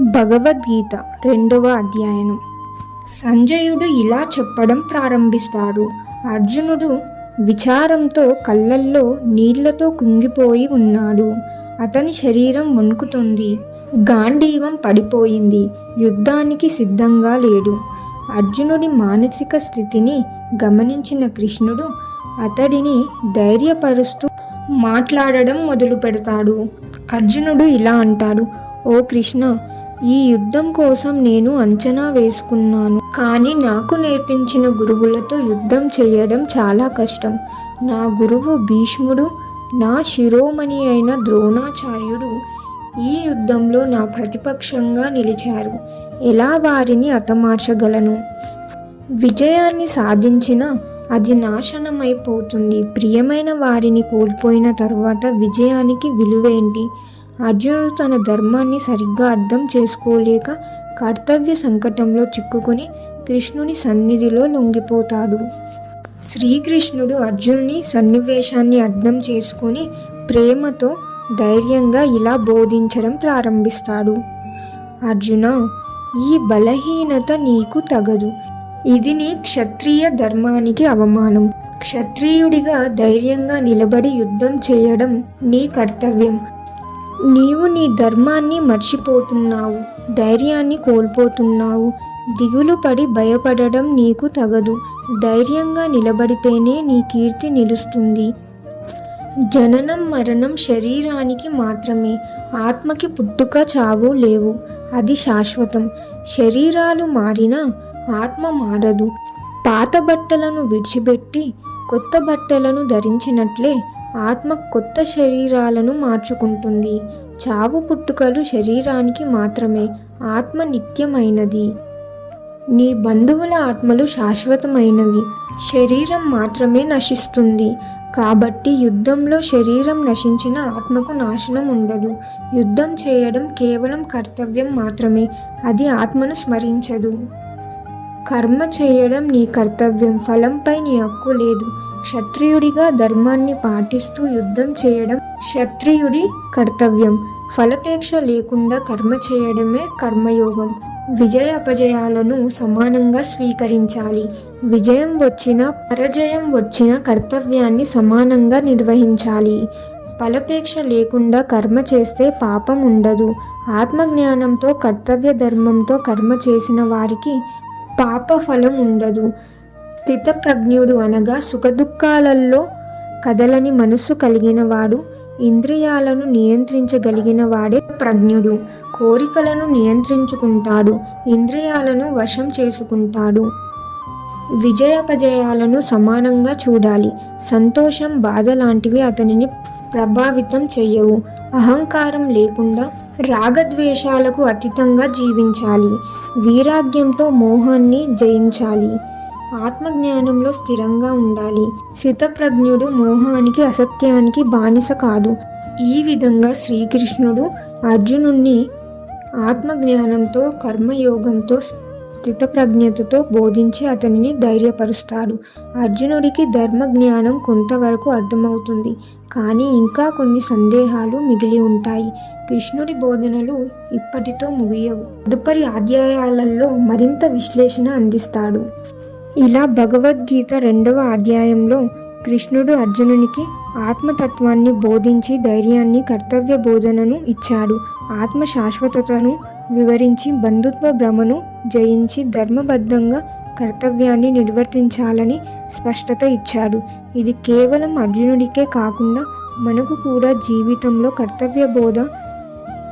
భగవద్గీత రెండవ అధ్యాయనం సంజయుడు ఇలా చెప్పడం ప్రారంభిస్తాడు. అర్జునుడు విచారంతో కళ్ళల్లో నీళ్ళతో కుంగిపోయి ఉన్నాడు. అతని శరీరం వణుకుతుంది. గాంధీవం పడిపోయింది. యుద్ధానికి సిద్ధంగా లేడు. అర్జునుడి మానసిక స్థితిని గమనించిన కృష్ణుడు అతడిని ధైర్యపరుస్తూ మాట్లాడడం మొదలు పెడతాడు అర్జునుడు ఇలా అంటాడు ఓ కృష్ణ ఈ యుద్ధం కోసం నేను అంచనా వేసుకున్నాను. కానీ నాకు నేర్పించిన గురువులతో యుద్ధం చేయడం చాలా కష్టం. నా గురువు భీష్ముడు నా శిరోమణి అయిన ద్రోణాచార్యుడు ఈ యుద్ధంలో నా ప్రతిపక్షంగా నిలిచారు. ఎలా వారిని హతమార్చగలను? విజయాన్ని సాధించిన అది నాశనమైపోతుంది. ప్రియమైన వారిని కోల్పోయిన తర్వాత విజయానికి విలువేంటి? అర్జునుడు తన ధర్మాన్ని సరిగ్గా అర్థం చేసుకోలేక కర్తవ్య సంకటంలో చిక్కుకొని కృష్ణుని సన్నిధిలో లొంగిపోతాడు. శ్రీకృష్ణుడు అర్జునుని సన్నివేశాన్ని అర్థం చేసుకొని ప్రేమతో ధైర్యంగా ఇలా బోధించడం ప్రారంభిస్తాడు. అర్జున ఈ బలహీనత నీకు తగదు. ఇది నీ క్షత్రియ ధర్మానికి అవమానం. క్షత్రియుడిగా ధైర్యంగా నిలబడి యుద్ధం చేయడం నీ కర్తవ్యం. నీవు నీ ధర్మాన్ని మర్చిపోతున్నావు ధైర్యాన్ని కోల్పోతున్నావు. దిగులు పడి భయపడడం నీకు తగదు. ధైర్యంగా నిలబడితేనే నీ కీర్తి నిలుస్తుంది. జననం మరణం శరీరానికి మాత్రమే. ఆత్మకి పుట్టుక చావు లేవు. అది శాశ్వతం. శరీరాలు మారినా ఆత్మ మారదు. పాత బట్టలను విడిచిపెట్టి కొత్త బట్టలను ధరించినట్లే ఆత్మ కొత్త శరీరాలను మార్చుకుంటుంది. చావు పుట్టుకలు శరీరానికి మాత్రమే ఆత్మ నిత్యమైనది. నీ బంధువుల ఆత్మలు శాశ్వతమైనవి. శరీరం మాత్రమే నశిస్తుంది. కాబట్టి యుద్ధంలో శరీరం నశించిన ఆత్మకు నాశనం ఉండదు. యుద్ధం చేయడం కేవలం కర్తవ్యం మాత్రమే. అది ఆత్మను స్మరించదు. కర్మ చేయడం నీ కర్తవ్యం ఫలంపై నీ హక్కు లేదు. క్షత్రియుడిగా ధర్మాన్ని పాటిస్తూ యుద్ధం చేయడం క్షత్రియుడి కర్తవ్యం. ఫలపేక్ష లేకుండా కర్మ చేయడమే కర్మయోగం. విజయ అపజయాలను సమానంగా స్వీకరించాలి. విజయం వచ్చిన పరజయం వచ్చిన కర్తవ్యాన్ని సమానంగా నిర్వహించాలి. ఫలపేక్ష లేకుండా కర్మ చేస్తే పాపం ఉండదు. ఆత్మజ్ఞానంతో కర్తవ్య ధర్మంతో కర్మ చేసిన వారికి పాప ఫలం ఉండదు. స్థితప్రజ్ఞుడు అనగా సుఖదుఖాలలో కదలని మనస్సు కలిగిన వాడు ఇంద్రియాలను నియంత్రించగలిగిన వాడే ప్రజ్ఞుడు కోరికలను నియంత్రించుకుంటాడు ఇంద్రియాలను వశం చేసుకుంటాడు. విజయపజయాలను సమానంగా చూడాలి. సంతోషం బాధ లాంటివి అతనిని ప్రభావితం చెయ్యవు. అహంకారం లేకుండా రాగద్వేషాలకు అతీతంగా జీవించాలి. వీరాగ్యంతో మోహాన్ని జయించాలి. ఆత్మజ్ఞానంలో స్థిరంగా ఉండాలి. స్థితప్రజ్ఞుడు మోహానికి అసత్యానికి బానిస కాదు. ఈ విధంగా శ్రీకృష్ణుడు అర్జునుణ్ణి ఆత్మజ్ఞానంతో కర్మయోగంతో స్థితప్రజ్ఞతతో బోధించి అతనిని ధైర్యపరుస్తాడు. అర్జునుడికి ధర్మ జ్ఞానం కొంతవరకు అర్థమవుతుంది. కానీ ఇంకా కొన్ని సందేహాలు మిగిలి ఉంటాయి. కృష్ణుడి బోధనలు ఇప్పటితో ముగియవు. తదుపరి అధ్యాయాలలో మరింత విశ్లేషణ అందిస్తాడు. ఇలా భగవద్గీత రెండవ అధ్యాయంలో కృష్ణుడు అర్జునునికి ఆత్మతత్వాన్ని బోధించి ధైర్యాన్ని కర్తవ్య బోధనను ఇచ్చాడు. ఆత్మ శాశ్వతతను వివరించి బంధుత్వ భ్రమను జయించి ధర్మబద్ధంగా కర్తవ్యాన్ని నిర్వర్తించాలని స్పష్టత ఇచ్చాడు. ఇది కేవలం అర్జునుడికే కాకుండా మనకు కూడా జీవితంలో కర్తవ్య బోధ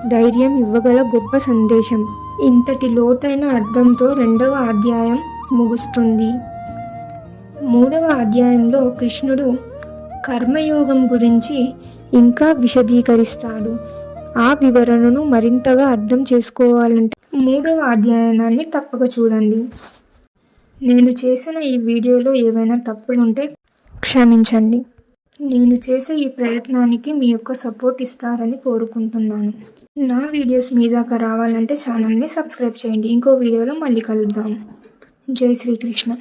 ధైర్యం ఇవ్వగల గొప్ప సందేశం. ఇంతటి లోతైన అర్థంతో రెండవ అధ్యాయం ముగుస్తుంది. మూడవ అధ్యాయంలో కృష్ణుడు కర్మయోగం గురించి ఇంకా విశదీకరిస్తాడు. ఆ వివరణను మరింతగా అర్థం చేసుకోవాలంటే మూడవ అధ్యయనాన్ని తప్పక చూడండి. నేను చేసిన ఈ వీడియోలో ఏవైనా తప్పులుంటే క్షమించండి. నేను చేసే ఈ ప్రయత్నానికి మీ యొక్క సపోర్ట్ ఇస్తారని కోరుకుంటున్నాను. నా వీడియోస్ మీ దాకా రావాలంటే ఛానల్ని సబ్స్క్రైబ్ చేయండి. ఇంకో వీడియోలో మళ్ళీ కలుద్దాం. జై శ్రీకృష్ణ.